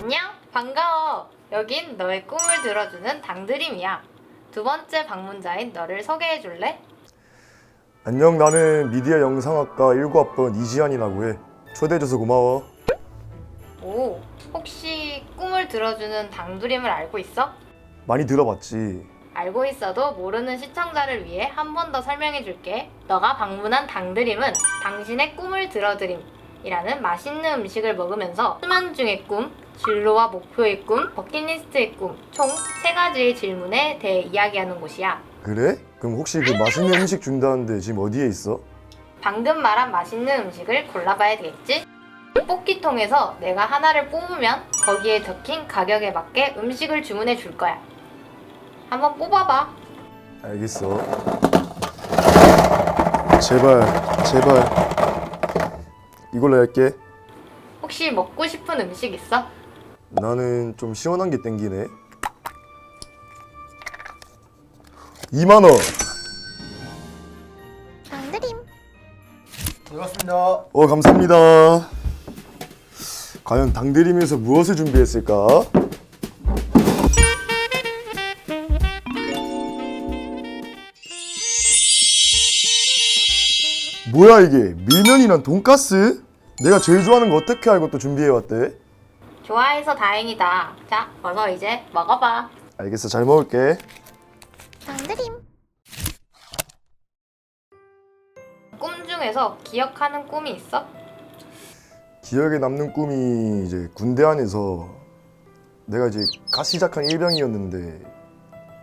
안녕, 반가워. 여긴 너의 꿈을 들어주는 당드림이야. 두 번째 방문자인 너를 소개해 줄래? 안녕 나는 미디어 영상학과 19학번 이지한이라고 해 초대해줘서 고마워 오, 혹시 꿈을 들어주는 당드림을 알고 있어? 많이 들어봤지 알고 있어도 모르는 시청자를 위해 한 번 더 설명해 줄게. 너가 방문한 당드림은 당신의 꿈을 들어드림 이라는 맛있는 음식을 먹으면서 수면 중의 꿈, 진로와 목표의 꿈, 버킷리스트의 꿈, 총 세 가지의 질문에 대해 이야기하는 곳이야. 그래? 그럼 혹시 그 맛있는 음식 준다는데 지금 어디에 있어? 방금 말한 맛있는 음식을 골라봐야 되겠지? 뽑기통에서 내가 하나를 뽑으면 거기에 적힌 가격에 맞게 음식을 주문해 줄 거야. 한번 뽑아봐. 알겠어. 제발 제발. 이걸로 할게. 혹시 먹고 싶은 음식 있어? 나는 좀 시원한 게 땡기네. 2만원. 당드림 반갑습니다. 어 감사합니다. 과연 당드림에서 무엇을 준비했을까? 뭐야 이게 밀면이랑 돈가스? 내가 제일 좋아하는 거 어떻게 알고 또 준비해왔대? 좋아해서 다행이다. 자, 어서 이제 먹어봐. 알겠어 잘 먹을게 당드림 꿈 중에서 기억하는 꿈이 있어? 기억에 남는 꿈이 이제 군대 안에서 내가 이제 갓 시작한 일병이었는데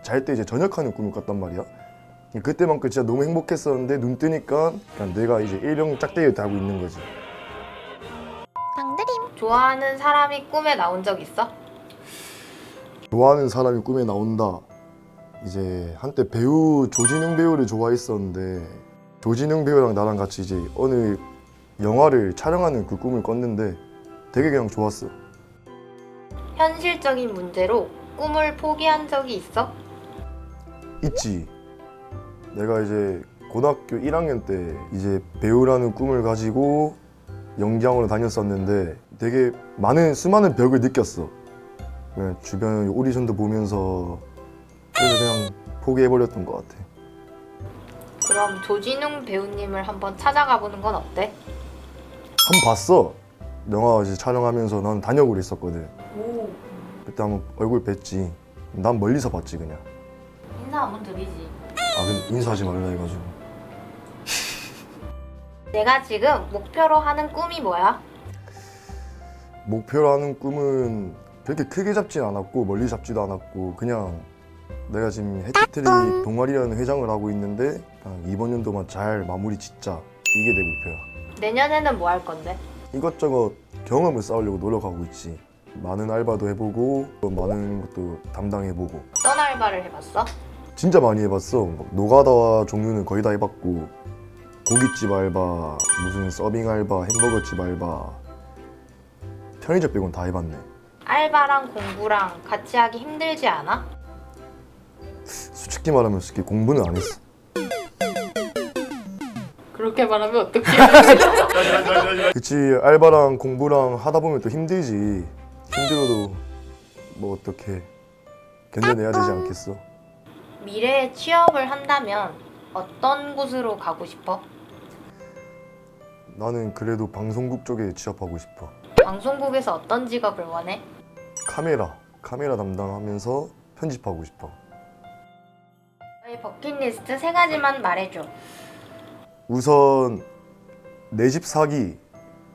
잘 때 이제 전역하는 꿈을 꿨단 말이야. 그때만큼 진짜 너무 행복했었는데 눈 뜨니까 그냥 내가 이제 일병 짝대기를 달고 있는 거지. 당드림 좋아하는 사람이 꿈에 나온 적 있어? 좋아하는 사람이 꿈에 나온다. 이제 한때 배우 조진웅 배우를 좋아했었는데 조진웅 배우랑 나랑 같이 이제 어느 영화를 촬영하는 그 꿈을 꿨는데 되게 그냥 좋았어. 현실적인 문제로 꿈을 포기한 적이 있어? 있지. 내가 이제 고등학교 1학년 때 이제 배우라는 꿈을 가지고 연기학원을 다녔었는데 되게 많은 수많은 벽을 느꼈어. 그냥 주변 오디션도 보면서 그래서 그냥 포기해버렸던 것 같아. 그럼 조진웅 배우님을 한번 찾아가 보는 건 어때? 한 번 봤어. 영화 이제 촬영하면서 난 단역을 했었거든. 오, 그때 한번 얼굴 뵀지. 난 멀리서 봤지 그냥. 인사 한번 드리지. 아 근데 인사하지 말라 해가지고. 내가 지금 목표로 하는 꿈이 뭐야? 목표로 하는 꿈은 그렇게 크게 잡진 않았고 멀리 잡지도 않았고 그냥 내가 지금 해티트리 동아리라는 회장을 하고 있는데 그냥 이번 연도만 잘 마무리 짓자 이게 내 목표야 내년에는 뭐 할 건데? 이것저것 경험을 쌓으려고 노력하고 있지 많은 알바도 해보고 또 많은 것도 담당해보고 어떤 알바를 해봤어? 진짜 많이 해봤어 막 노가다와 종류는 거의 다 해봤고 고깃집 알바 무슨 서빙 알바 햄버거집 알바 편의점 빼곤 다 해봤네 알바랑 공부랑 같이 하기 힘들지 않아? 솔직히 말하면 솔직히 공부는 안 했어. 그렇게 말하면 어떡해? 그치 알바랑 공부랑 하다 보면 또 힘들지. 힘들어도 뭐 어떻게 견뎌내야 되지 않겠어? 미래에 취업을 한다면 어떤 곳으로 가고 싶어? 나는 그래도 방송국 쪽에 취업하고 싶어. 방송국에서 어떤 직업을 원해? 카메라 카메라 담당하면서 편집하고 싶어. 너의 버킷리스트 세 가지만 말해줘. 우선 내 집 사기,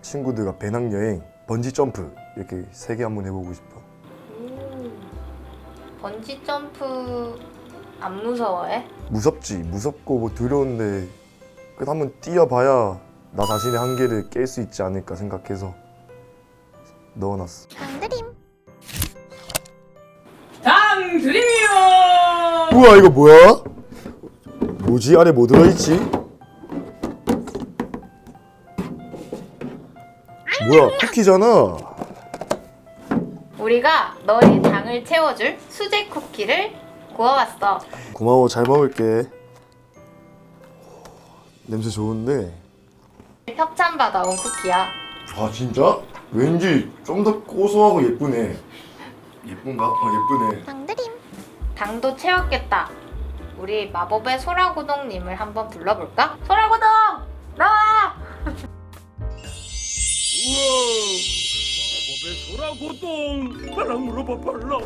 친구들과 배낭여행, 번지 점프 이렇게 세 개 한번 해보고 싶어. 번지 점프 안 무서워해? 무섭지 무섭고 뭐 두려운데 그래도 한번 뛰어봐야 나 자신의 한계를 깰 수 있지 않을까 생각해서 넣어놨어 당드림 당 드림이요. 우와 이거 뭐야? 뭐지 안에 뭐 들어있지? 뭐야 쿠키잖아 우리가 너의 당을 채워줄 수제 쿠키를 구워왔어. 고마워 잘 먹을게 냄새 좋은데 협찬 받아온 쿠키야. 아 진짜? 왠지 좀 더 고소하고 예쁘네 예쁜가? 어 예쁘네 당드림 당도 채웠겠다. 우리 마법의 소라고동님을 한번 불러볼까? 소라고동! 나와! 우와 마법의 소라고동 바람으로 바팔라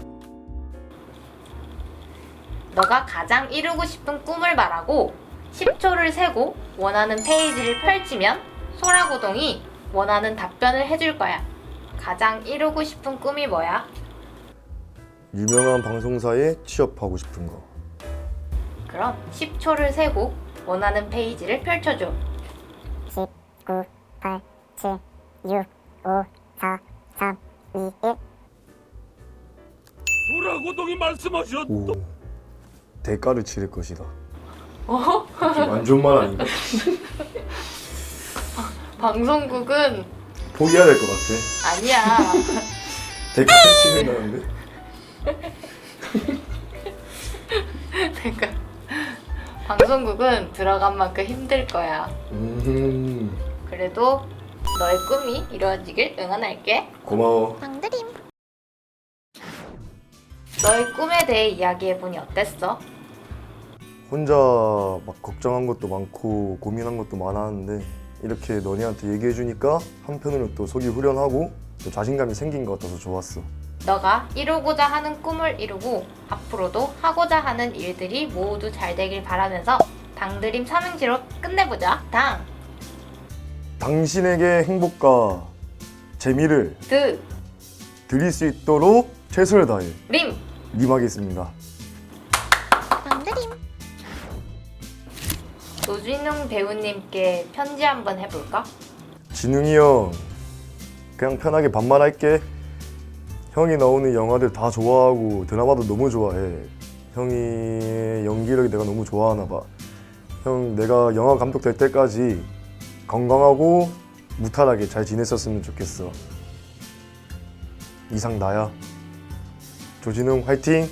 너가 가장 이루고 싶은 꿈을 말하고 10초를 세고 원하는 페이지를 펼치면 소라고동이 원하는 답변을 해줄 거야. 가장 이루고 싶은 꿈이 뭐야? 유명한 방송사에 취업하고 싶은 거 그럼 10초를 세고 원하는 페이지를 펼쳐줘. 10 9 8 7 6 5 4 3 2 1 소라고동이 말씀하셨 오 대가를 치를 것이다 어? 안 좋은 말 아닌가? 방송국은 포기해야 될 것 같아 아니야. 대가를 치는다는데? 그러니까 방송국은 들어간 만큼 힘들 거야. 음 그래도 너의 꿈이 이루어지길 응원할게. 고마워 당드림 너의 꿈에 대해 이야기해보니 어땠어? 혼자 막 걱정한 것도 많고 고민한 것도 많았는데 이렇게 너네한테 얘기해 주니까 한편으로 또 속이 후련하고 또 자신감이 생긴 것 같아서 좋았어 너가 이루고자 하는 꿈을 이루고 앞으로도 하고자 하는 일들이 모두 잘 되길 바라면서 당드림 삼행시로 끝내보자. 당, 당신에게 행복과 재미를 드, 드릴 수 있도록 최선을 다해 림. 임하겠습니다. 당드림. 노준용 배우님께 편지 한번 해볼까? 진웅이 형 그냥 편하게 반말할게. 형이 나오는 영화들 다 좋아하고 드라마도 너무 좋아해. 형이 연기력이 내가 너무 좋아하나 봐 형 내가 영화 감독 될 때까지 건강하고 무탈하게 잘 지냈었으면 좋겠어. 이상 나야 조진웅 화이팅